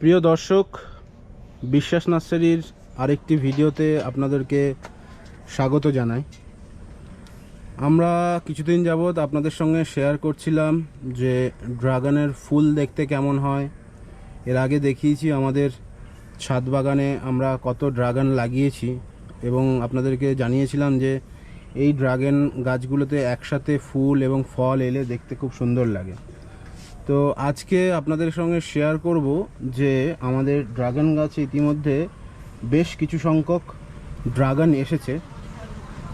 প্রিয় দর্শক, বিশ্বাস নার্সারির আরেকটি ভিডিওতে আপনাদেরকে স্বাগত জানাই। আমরা কিছুদিন যাবৎ আপনাদের সঙ্গে শেয়ার করছিলাম যে ড্রাগনের ফুল দেখতে কেমন হয়। এর আগে দেখিয়েছি আমাদের ছাদ বাগানে আমরা কত ড্রাগন লাগিয়েছি এবং আপনাদেরকে জানিয়েছিলাম যে এই ড্রাগন গাছগুলোতে একসাথে ফুল এবং ফল এলে দেখতে খুব সুন্দর লাগে। তো আজকে আপনাদের সঙ্গে শেয়ার করব যে আমাদের ড্রাগন গাছে ইতিমধ্যে বেশ কিছু সংখ্যক ড্রাগন এসেছে।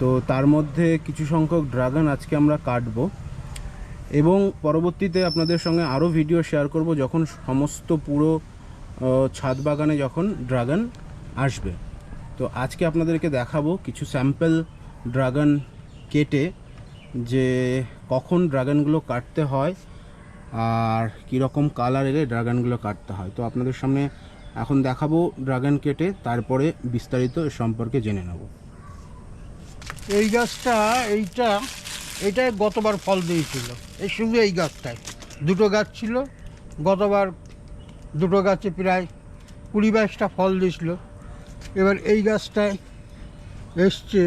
তো তার মধ্যে কিছু সংখ্যক ড্রাগন আজকে আমরা কাটবো এবং পরবর্তীতে আপনাদের সঙ্গে আরও ভিডিও শেয়ার করব যখন সমস্ত পুরো ছাদ বাগানে যখন ড্রাগন আসবে। তো আজকে আপনাদেরকে দেখাবো কিছু স্যাম্পল ড্রাগন কেটে যে কখন ড্রাগনগুলো কাটতে হয় আর কীরকম কালার এলে ড্রাগনগুলো কাটতে হয়। তো আপনাদের সামনে এখন দেখাবো ড্রাগন কেটে তারপরে বিস্তারিত সম্পর্কে জেনে নেব। এই গাছটা, এইটা এইটা গতবার ফল দিয়েছিল। এই শুধু এই গাছটায় দুটো গাছ ছিল, গতবার দুটো গাছে প্রায় কুড়ি বাইশটা ফল দিয়েছিল। এবার এই গাছটায় এসছে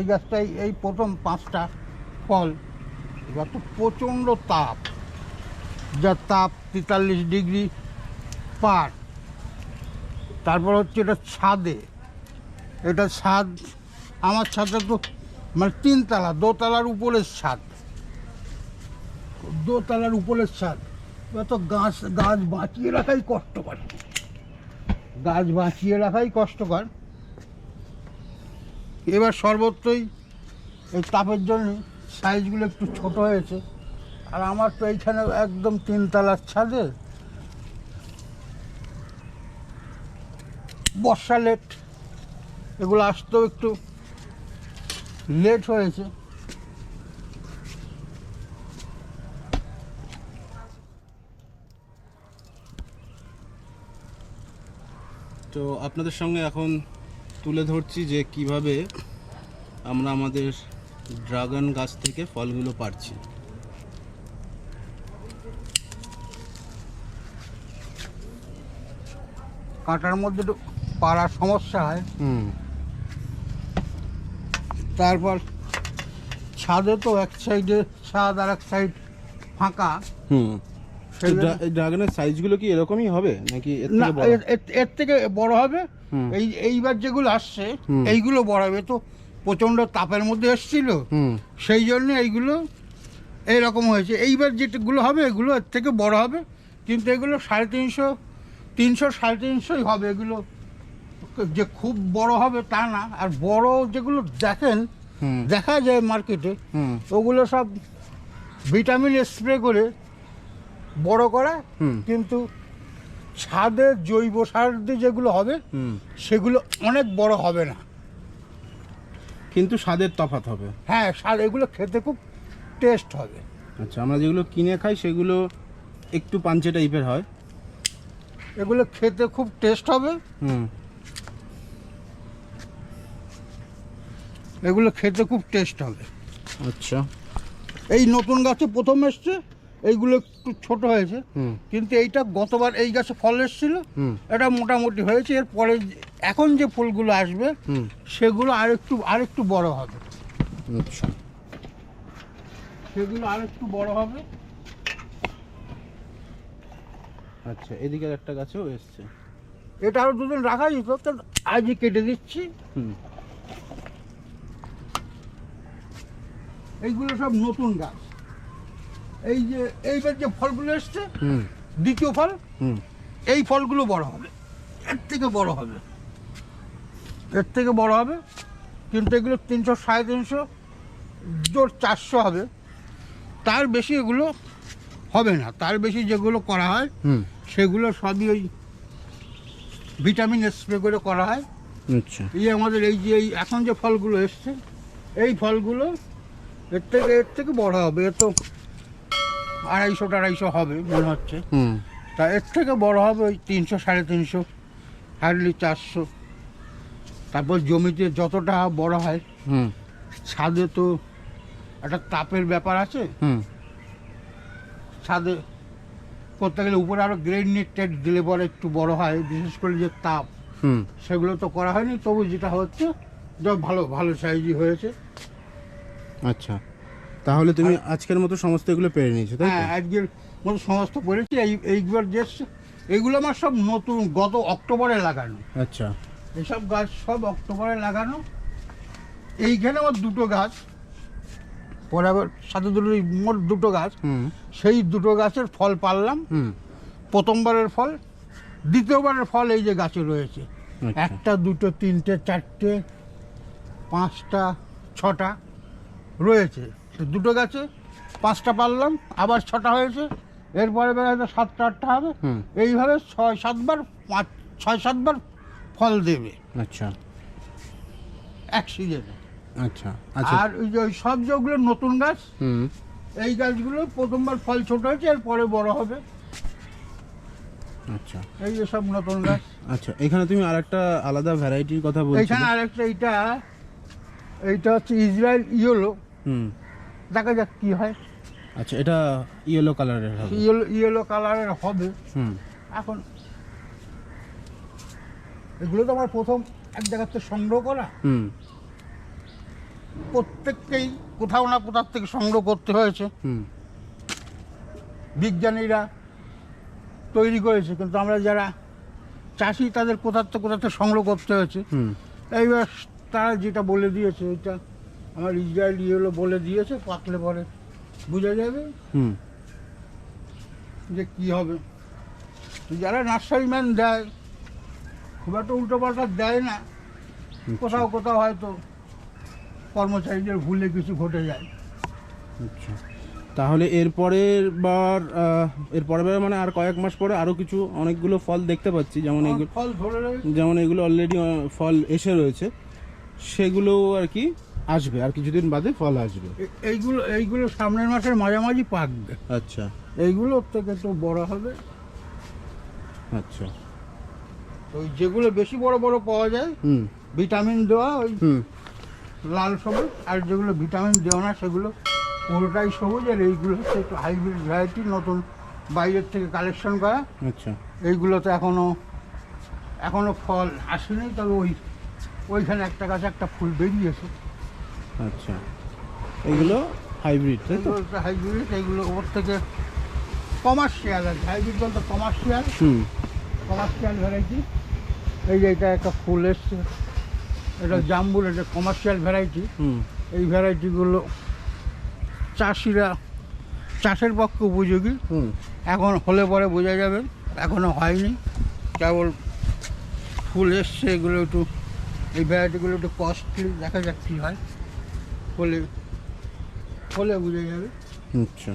এই গাছটাই এই প্রথম পাঁচটা ফল। এবার তো প্রচণ্ড তাপ। যা তাপ তেতাল্লিশ ডিগ্রি পার। তারপর হচ্ছে এটা ছাদে। এটা ছাদ, আমার ছাদটা তো মানে তিনতলা, দোতলার উপরের ছাদ। দোতলার উপরের ছাদ। তো গাছ গাছ বাঁচিয়ে রাখাই কষ্টকর। গাছ বাঁচিয়ে রাখাই কষ্টকর। এবার সর্বত্রই এই তাপের জন্য সাইজগুলো একটু ছোট হয়েছে। আর আমার তো এইখানে একদম তিনতলার ছাদে বর্ষা লেট এগুলো আসতেও একটু লেট হয়েছে। তো আপনাদের সঙ্গে এখন তুলে ধরছি যে কীভাবে আমরা আমাদের ড্রাগন গাছ থেকে ফলগুলো পারছি। কাটার মধ্যে একটু পাড়ার সমস্যা হয়। হুম। তারপর ছাদে তো এক সাইডে ছাদ আর এক সাইড ফাঁকা। হুম। সেই জন্য- ড্রাগনের সাইজগুলো কি এরকমই হবে নাকি এর থেকে বড়? হবে। এই এইবার যেগুলো আসছে এইগুলো বড় হবে তো প্রচণ্ড তাপের মধ্যে এসছিল। সেই জন্য এইগুলো এইরকম হয়েছে। এইবার যেগুলো হবে এগুলো এর থেকে বড় হবে। কিন্তু এগুলো সাড়ে তিনশো তিনশো সাড়ে তিনশোই হবে। এগুলো যে খুব বড় হবে তা না। আর বড় যেগুলো দেখেন দেখা যায় মার্কেটে ওগুলো সব ভিটামিন স্প্রে করে বড় করা। কিন্তু ছাদে জৈব সার দিয়ে যেগুলো হবে হুম। সেগুলো অনেক বড় হবে না। কিন্তু স্বাদের তফাৎ হবে। হ্যাঁ সার এগুলো খেতে খুব টেস্ট হবে। আচ্ছা আমরা যেগুলো কিনে খাই সেগুলো একটু পাঞ্চে টাইপের হয়। এগুলো খেতে খুব টেস্ট হবে। হুম। এগুলো খেতে খুব টেস্ট হবে। আচ্ছা। এই নতুন গাছে প্রথম এসছে। এইগুলো একটু ছোট হয়েছে। কিন্তু এইটা গতবার এই গাছে ফল এসেছিল। এটা মোটামুটি হয়েছে। এরপরে এখন যে ফুলগুলো আসবে সেগুলো আর একটু বড় হবে। আচ্ছা। সেগুলো আরেকটু বড় হবে। আচ্ছা এদিকের একটা গাছেও এসছে। এটা আরও দুদিন রাখা যেত তো আজই কেটে দিচ্ছি। এইগুলো সব নতুন গাছ। এই যে এইবার যে ফলগুলো এসছে হুম। দ্বিতীয় ফল হুম। এই ফলগুলো বড় হবে। এর থেকে বড় হবে। এর থেকে বড় হবে। কিন্তু এগুলো তিনশো সাড়ে তিনশো জোর চারশো হবে। তার বেশি এগুলো হবে না। তার বেশি যেগুলো করা হয় সেগুলো সবই ওই ভিটামিন স্প্রে করে করা হয়। আচ্ছা। এই আমাদের এই যে এই এখন যে ফলগুলো এসছে এই ফলগুলো এর থেকে এর থেকে বড় হবে। এ তো আড়াইশো টাড়াইশো হবে মনে হচ্ছে। হুম। তা এর থেকে বড় হবে ওই তিনশো সাড়ে তিনশো হার্ডলি চারশো। তারপর জমিতে যতটা বড় হয় হুম। ছাদে তো একটা তাপের ব্যাপার আছে। হুম। ছাদে করতে গেলে উপরে আরও গ্রেনেড টেট দিলে পরে একটু বড় হয় বিশেষ করে যে তাপ। হুম। সেগুলো তো করা হয়নি তবু যেটা হচ্ছে যা ভালো ভালো সাইজই হয়েছে। আচ্ছা। তাহলে তুমি আজকের মতো সমস্ত এগুলো পেরে নিয়েছো তাই হ্যাঁ আজকের মতো সমস্ত করেছি এই এইগুলোর যে এইগুলো আমার সব নতুন গত অক্টোবরে লাগানো। আচ্ছা। এইসব গাছ সব অক্টোবরে লাগানো। এইখানে আমার দুটো গাছ। পরে আবার সাথে দুটো মোট দুটো গাছ। হুম। সেই দুটো গাছের ফল পারলাম। হুম। প্রথমবারের ফল। দ্বিতীয়বারের ফল এই যে গাছে রয়েছে। আচ্ছা। একটা দুটো তিনটে চারটে পাঁচটা ছটা রয়েছে। দুটো গাছে পাঁচটা পারলাম আবার ছটা হয়েছে এরপরে বেলা হয়তো সাতটা আটটা হবে। এইভাবে ছয় সাতবার পাঁচ ছয় সাতবার ফল দেবে। আচ্ছা। এক সিজনে আচ্ছা আচ্ছা। আর ওই যে ওই সব যেগুলো নতুন গাছ হুম। এই গাছগুলো প্রথমবার ফল ছোট হয়েছে এরপরে বড় হবে। আচ্ছা। এই যে সব নতুন গাছ। আচ্ছা এখানে তুমি আরেকটা আলাদা ভ্যারাইটির কথা বলছিলে। এইখানে আরেকটা এইটা এইটা হচ্ছে ইসরায়েল ইয়েলো। হুম। দেখা যাক কি হয়। আচ্ছা এটা ইয়েলো কালারের হবে। ইয়েলো ইয়েলো কালারের হবে। হুম। এখন এগুলো তো আমার প্রথম এক জায়গার থেকে সংগ্রহ করা। হুম। প্রত্যেককেই কোথাও না কোথাও থেকে সংগ্রহ করতে হয়েছে। হুম। বিজ্ঞানীরা তৈরি করেছে কিন্তু আমরা যারা চাষি তাদের কোথার থেকে কোথা থেকে সংগ্রহ করতে হয়েছে। হুম। এইবার তারা যেটা বলে দিয়েছে এটা আমার ইসরায়েল ইয়েলো বলে দিয়েছে পাকলে পরে। বোঝা যাবে? হুম। যে কি হবে। যারা নার্সারি ম্যান দেয় খুব একটা উল্টো পাল্টা দেয় না। কোথাও কোথাও হয়তো কর্মচারীদের ভুলে কিছু ঘটে যায়। আচ্ছা। তাহলে এরপরের বার আহ, এর পরের বার মানে আর কয়েক মাস পরে আরও কিছু অনেকগুলো ফল দেখতে পাচ্ছি যেমন এগুলো ফল ধরে যেমন এগুলো অলরেডি ফল এসে রয়েছে। সেগুলো আর কি আসবে আর কিছুদিন বাদে ফল আসবে। এইগুলো এইগুলো সামনের মাসের মাঝামাঝি পাকবে আচ্ছা। এইগুলো থেকে তো বড় হবে। আচ্ছা। ওই যেগুলো বেশি বড় বড় পাওয়া যায় হুম। ভিটামিন দেওয়া ওই লাল সবুজ আর যেগুলো ভিটামিন দেওয়া না সেগুলো পুরোটাই সবুজ আর এইগুলো হচ্ছে একটু হাইব্রিড ভ্যারাইটি নতুন বাইরের থেকে কালেকশন করা। আচ্ছা। এইগুলোতে এখনও এখনও ফল আসেনি তবে ওই ওইখানে একটা গাছে একটা ফুল বেরিয়েছে। আচ্ছা। এগুলো হাইব্রিড তাই তো? হাইব্রিড এইগুলো ওর থেকে কমার্শিয়াল আছে। হাইব্রিড বলতে কমার্শিয়াল হুম। কমার্শিয়াল ভ্যারাইটি এই যে এটা একটা ফুল এসছে। এটা জাম্বুল এটা কমার্শিয়াল ভ্যারাইটি হুম। এই ভ্যারাইটিগুলো চাষিরা চাষের পক্ষে উপযোগী। হুম। এখন হলে পরে বোঝা যাবে। এখনও হয়নি। কেবল ফুল এসছে এগুলো একটু এই ভ্যারাইটিগুলো একটু কস্টলি দেখা যাক কী হয়। বোঝা যাবে আচ্ছা।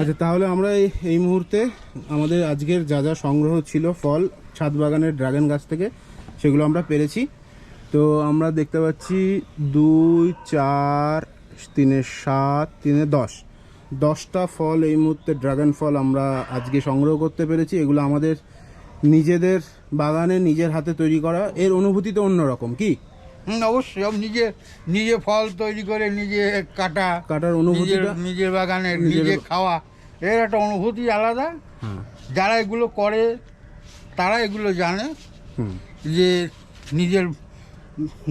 আচ্ছা তাহলে আমরা এই মুহূর্তে আমাদের আজকের যা যা সংগ্রহ ছিল ফল, ছাদ বাগানের ড্রাগন গাছ থেকে, সেগুলো আমরা পেরেছি। তো আমরা দেখতে পাচ্ছি দুই, চার, তিনে সাত, তিনে দশ। দশটা ফল এই মুহূর্তে ড্রাগন ফল আমরা আজকে সংগ্রহ করতে পেরেছি। এগুলো আমাদের নিজেদের বাগানে নিজের হাতে তৈরি করা। এর অনুভূতি তো অন্যরকম, কি? অবশ্যই। সব নিজে নিজে ফল তৈরি করে নিজে কাটা কাটার নিজের অনুভূতিটা? নিজের বাগানে নিজে খাওয়া। এর একটা অনুভূতি আলাদা। হ্যাঁ। যারা এগুলো করে তারা এগুলো জানে হুম। যে নিজের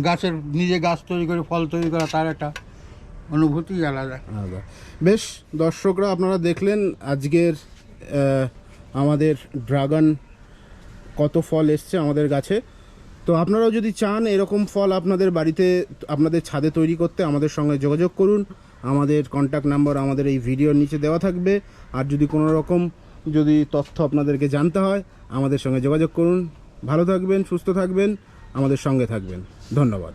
গাছের নিজে গাছ তৈরি করে ফল তৈরি করা তার একটা অনুভূতি আলাদা। আলাদা। বেশ দর্শকরা আপনারা দেখলেন আজকের আমাদের ড্রাগন কত ফল এসছে আমাদের গাছে। তো আপনারাও যদি চান এরকম ফল আপনাদের বাড়িতে, আপনাদের ছাদে তৈরি করতে আমাদের সঙ্গে যোগাযোগ করুন। আমাদের কন্ট্যাক্ট নাম্বার আমাদের এই ভিডিওর নিচে দেওয়া থাকবে। আর যদি কোনো রকম যদি তথ্য আপনাদেরকে জানতে হয়, আমাদের সঙ্গে যোগাযোগ করুন। ভালো থাকবেন, সুস্থ থাকবেন, আমাদের সঙ্গে থাকবেন। ধন্যবাদ।